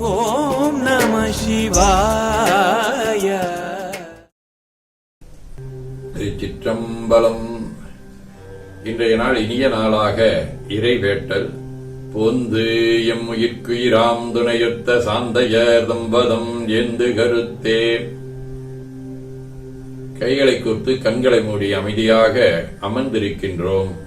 ஓம் நம சிவாய. திருச்சிற்றம்பலம். இன்றைய நாள் இனிய நாளாக இறைவேட்டல். பொந்து எம் உயிர்க்குயிராம் துணையொத்த சாந்தையர் தம்பதம் எந்து கருத்தே. கைகளை கூர்த்து கண்களை மூடி அமைதியாக அமர்ந்திருக்கின்றோம்.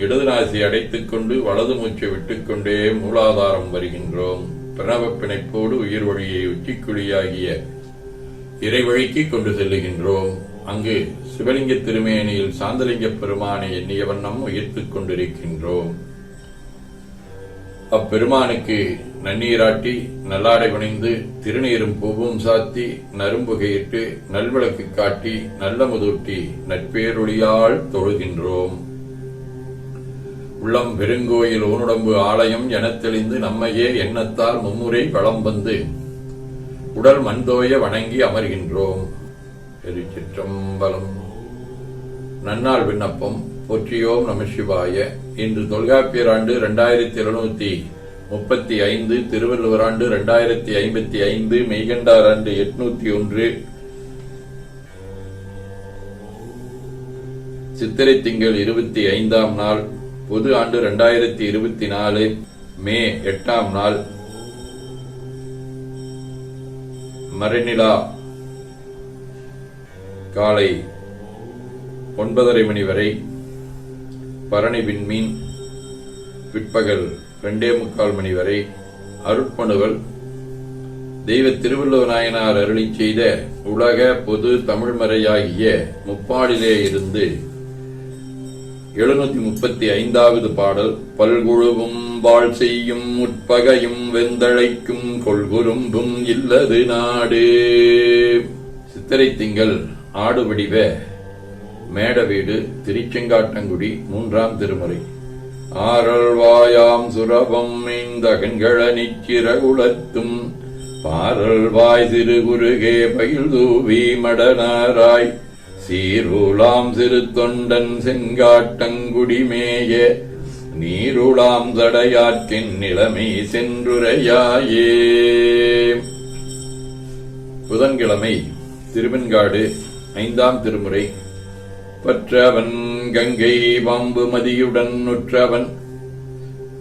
இடது நாசி அடைத்துக் கொண்டு வலது மூச்சை விட்டுக்கொண்டே மூலாதாரம் வருகின்றோம். பிரணவ பிணைப்போடு உயிர் வழியை உச்சிக்குழியாகிய இறைவழிக்கு கொண்டு செல்லுகின்றோம். அங்கு சிவலிங்க திருமேனியில் சாந்தலிங்க பெருமானை எண்ணிய வண்ணம் உயர்த்துக் கொண்டிருக்கின்றோம். அப்பெருமானுக்கு நன்னீராட்டி நல்லாடை பணிந்து திருநீரும் பூவும் சாத்தி நரும்புகையிட்டு நல்விளக்கு காட்டி நல்ல முதூட்டி நட்பேரொழியால் தொழுகின்றோம். உள்ளம் பெருங்கோயில் ஊனுடம்பு ஆலயம் எனத் தெளிந்து நம்மையே எண்ணத்தால் மும்முறை வளம் வந்து உடல் மண்தோய வணங்கி அமர்கின்றோம். திருச்சிற்றம்பலம். நன்னாள் விண்ணப்பம். போற்றியோம் நம சிவாய. இன்று தொல்காப்பியர் ஆண்டு இரண்டாயிரத்தி எழுநூத்தி முப்பத்தி ஐந்து திருவள்ளுவர் ஆண்டு இரண்டாயிரத்தி ஐம்பத்தி ஐந்து மெய்கண்டார் ஆண்டு எட்நூத்தி ஒன்று சித்திரை திங்கள் இருபத்தி ஐந்தாம் நாள் பொது ஆண்டு ரெண்டாயிரத்தி இருபத்தி நாலு மே எட்டாம் நாள். மறைநிலா காலை ஒன்பதரை மணி வரை. பரணி விண்மீன் பிற்பகல் ரெண்டே முக்கால் மணி வரை. அருட்பணுவல் தெய்வ திருவள்ளுவ நாயனார் அருளி செய்த உலக பொது தமிழ்மறையாகிய முப்பாடிலே இருந்து எழுநூத்தி முப்பத்தி ஐந்தாவது பாடல் பல்குழுவும் வாழ் செய்யும் உட்பகையும் வெந்தழைக்கும் கொள்குறும்பும் இல்லது நாடு. சித்திரை திங்கள் ஆடு வடிவ மேட வீடு திருச்செங்காட்டங்குடி மூன்றாம் திருமுறை. ஆரல்வாயாம் சுரபம் இந்த கண்கள சிறகுலத்தும் பாரல் திருகுருகே பயில் தூவி மடனாராய் சீருளாம் சிறு தொண்டன் செங்காட்டங்குடிமேய நீருளாம் தடையாற்றின் நிலைமை சென்றுரையாயே. புதன்கிழமை திருவெண்காடு ஐந்தாம் திருமுறை. பற்றவன் கங்கை பாம்பு மதியுடன் உற்றவன்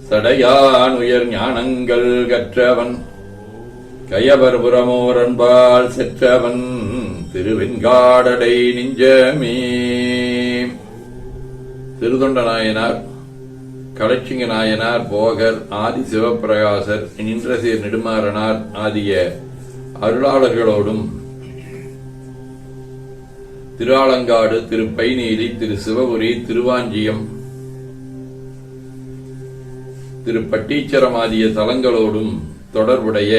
சடையான் உயர் ஞானங்கள் கற்றவன் கயபர்புறமோரன்பால் செற்றவன் திருவெண்காடடை நெஞ்சமே. திருதொண்ட நாயனார் கலட்சிங்க நாயனார் போகர் ஆதி சிவப்பிரகாசர் நின்றசீர் நெடுமாறனார் ஆகிய அருளாளர்களோடும் திருஆலங்காடு திரு பைநீலி திரு சிவபுரி திருவாஞ்சியம் திரு பட்டீச்சரம் ஆகிய தலங்களோடும் தொடர்புடைய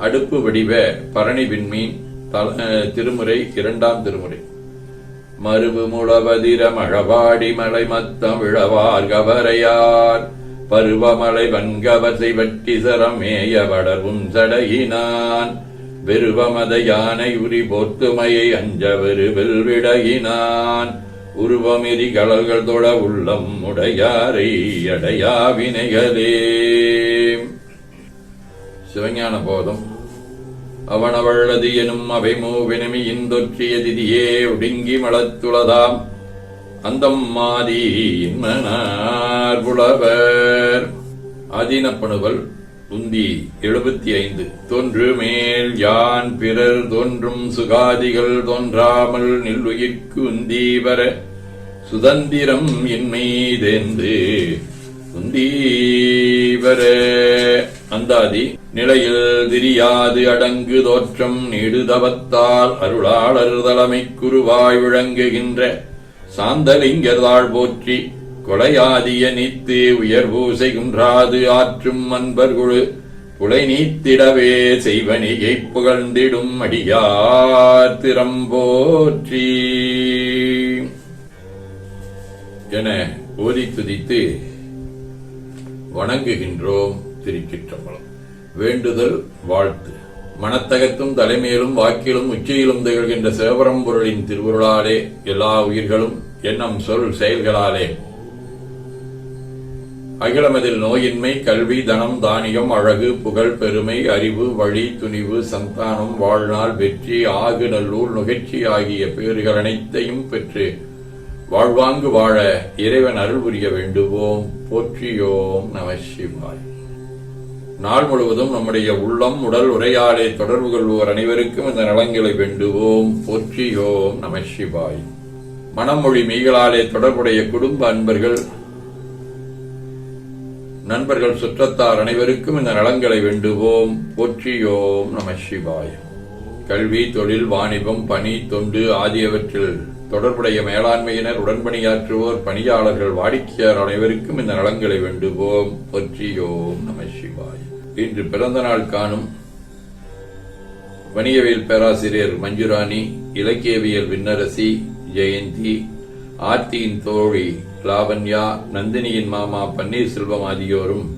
அடுப்பு வடிவ பரணி விண்மீன் திருமுறை இரண்டாம் திருமுறை. மருவு முளவதிர மழவாடி மலை மத்தம் விழவார் கவரையார். பருவமலை வன்கவசை வட்டி சரமேய வடவும் சடகினான் வெறுவமத யானை உரி போத்துமையை வெறுவில் விடகினான் உருவமெறி கடல்கள் தொட உள்ளம் உடையாரை அடையா வினைகளே சிவஞான போதம். அவனவள்ளது எனும் அவைமோ மூவினமி இந்தொற்றிய திதியே ஒடுங்கி மலத்துளதாம் அந்தம் மாதி இன்மனார் புலவர். அதினப்பணுவல் உந்தி எழுபத்தி ஐந்து தோன்று மேல் யான் பிறர் தோன்றும் சுகாதிகள் தோன்றாமல் நில்லுயிர்க்கு உந்தி வர. சுதந்திரம் என்மீதேந்து உந்தீவர அந்தாதி நிலையில் திரியாது அடங்கு தோற்றம் நீடுதவத்தால் அருளாளர் தலைமை குருவாய் விளங்குகின்ற சாந்தலிங்கர்தாள் போற்றி கொலையாதிய நீத்து உயர்வூசை குன்றாது ஆற்றும் அன்பர் குழு புலை நீத்திடவே செய்வனியை புகழ்ந்திடும் அடியார் திறம் போற்றி. என ஓதி துதித்து வணங்குகின்றோம் திருச்சிற்றம்பலம். வேண்டுதல் வாழ்த்து. மனத்தகத்தும் தலைமையிலும் வாக்கிலும் உச்சியிலும் திகழ்கின்ற சிவபரம்பொருளின் திருவுருளாலே எல்லா உயிர்களும் எண்ணம் சொல் செயல்களாலே. அகிலமதில் நோயின்மை கல்வி தனம் தானியம் அழகு புகழ் பெருமை அறிவு வழி துணிவு சந்தானம் வாழ்நாள் வெற்றி ஆகு நல்லூர் நுகர்ச்சி ஆகிய பேறுகள் அனைத்தையும் பெற்று வாழ்வாங்கு வாழ இறைவன் அருள் புரிய வேண்டுவோம். போற்றியோம் நம சிவாய். நாள் முழுவதும் நம்முடைய உள்ளம் உடல் உரையாடை தொடர்பு கொள்வோர் அனைவருக்கும் இந்த நலங்களை வேண்டுவோம். போற்றியோம் நம சிவாய். மனமொழி மீகளாலே தொடர்புடைய குடும்ப அன்பர்கள் நண்பர்கள் சுற்றத்தார் அனைவருக்கும் இந்த நலங்களை வேண்டுவோம். போற்றியோம் நம சிவாய். கல்வி தொழில் வாணிபம் பணி தொண்டு ஆகியவற்றில் தொடர்புடைய மேலாண்மையினர் உடன்பணியாற்றுவோர் பணியாளர்கள் வாடிக்கையாளர் அனைவருக்கும் இந்த நலன்களை வேண்டுவோம். பற்றியோம் நம சிவாய். இன்று பிறந்த நாள் காணும் வணிகவியல் பேராசிரியர் மஞ்சுராணி இலக்கியவியல் விண்ணரசி ஜெயந்தி ஆர்த்தியின் தோழி லாவண்யா நந்தினியின் மாமா பன்னீர்செல்வம் ஆகியோரும்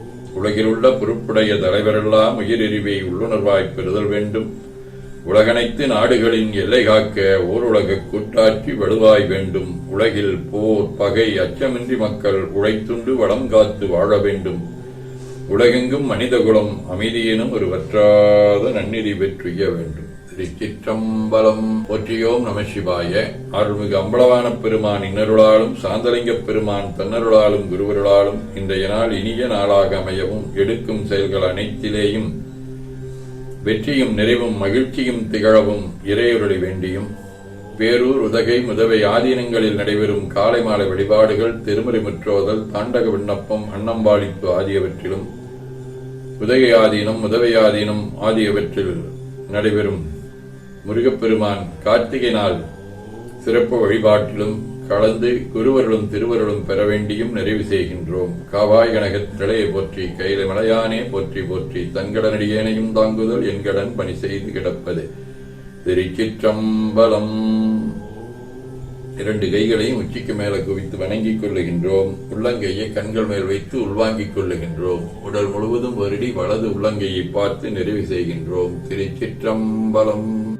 உலகிலுள்ள பொறுப்புடைய தலைவரெல்லாம் உயிரெறிவை உள்ளுணர்வாய் பெறுதல் வேண்டும். உலகனைத்து நாடுகளின் எல்லை காக்க ஓருலக கூட்டாட்சி வலுவாய் வேண்டும். உலகில் போர் பகை அச்சமின்றி மக்கள் உழைத்துண்டு வளம் காத்து வாழ வேண்டும். உலகெங்கும் மனிதகுலம் அமைதியினும் ஒரு வற்றாத நன்னெறி பெற்றுய வேண்டும். திருச்சிற்றம்பலம். போற்றியோம் நம சிவாய. அருள்மிகு அம்பலவான பெருமான் இன்னருளாலும் சாந்தலிங்க பெருமான் தன்னருளாலும் குருவருளாலும் இன்றைய நாள் இனிய நாளாக அமையவும் எடுக்கும் செயல்கள் அனைத்திலேயும் வெற்றியும் நிறைவும் மகிழ்ச்சியும் திகழவும் இறையொருளை வேண்டியும். பேரூர் உதகை முதவை ஆதீனங்களில் நடைபெறும் காலை மாலை வழிபாடுகள் திருமறை முற்றோதல் தாண்டக விண்ணப்பம் அன்னம்பாளிப்பு ஆகியவற்றிலும் உதகை ஆதீனம் உதவை ஆதீனம் ஆகியவற்றில் நடைபெறும். முருகப்பெருமான் கார்த்திகை நாள் சிறப்பு வழிபாட்டிலும் கலந்து குருவர்களும் திருவருளும் பெற வேண்டியும் நிறைவு செய்கின்றோம். காவாய் கனகத் திளையை போற்றி கையில மலையானே போற்றி போற்றி தங்கடனடியேனையும் தாங்குதல் என்கடன் பணி செய்து கிடப்பது. திருச்சிற்றம்பலம். இரண்டு கைகளையும் உச்சிக்கு மேல குவித்து வணங்கிக் கொள்ளுகின்றோம். உள்ளங்கையை கண்கள் மேல் வைத்து உள்வாங்கிக் கொள்ளுகின்றோம். உடல் முழுவதும் வருடி வலது உள்ளங்கையை பார்த்து நிறைவு செய்கின்றோம். திருச்சிற்றம்பலம்.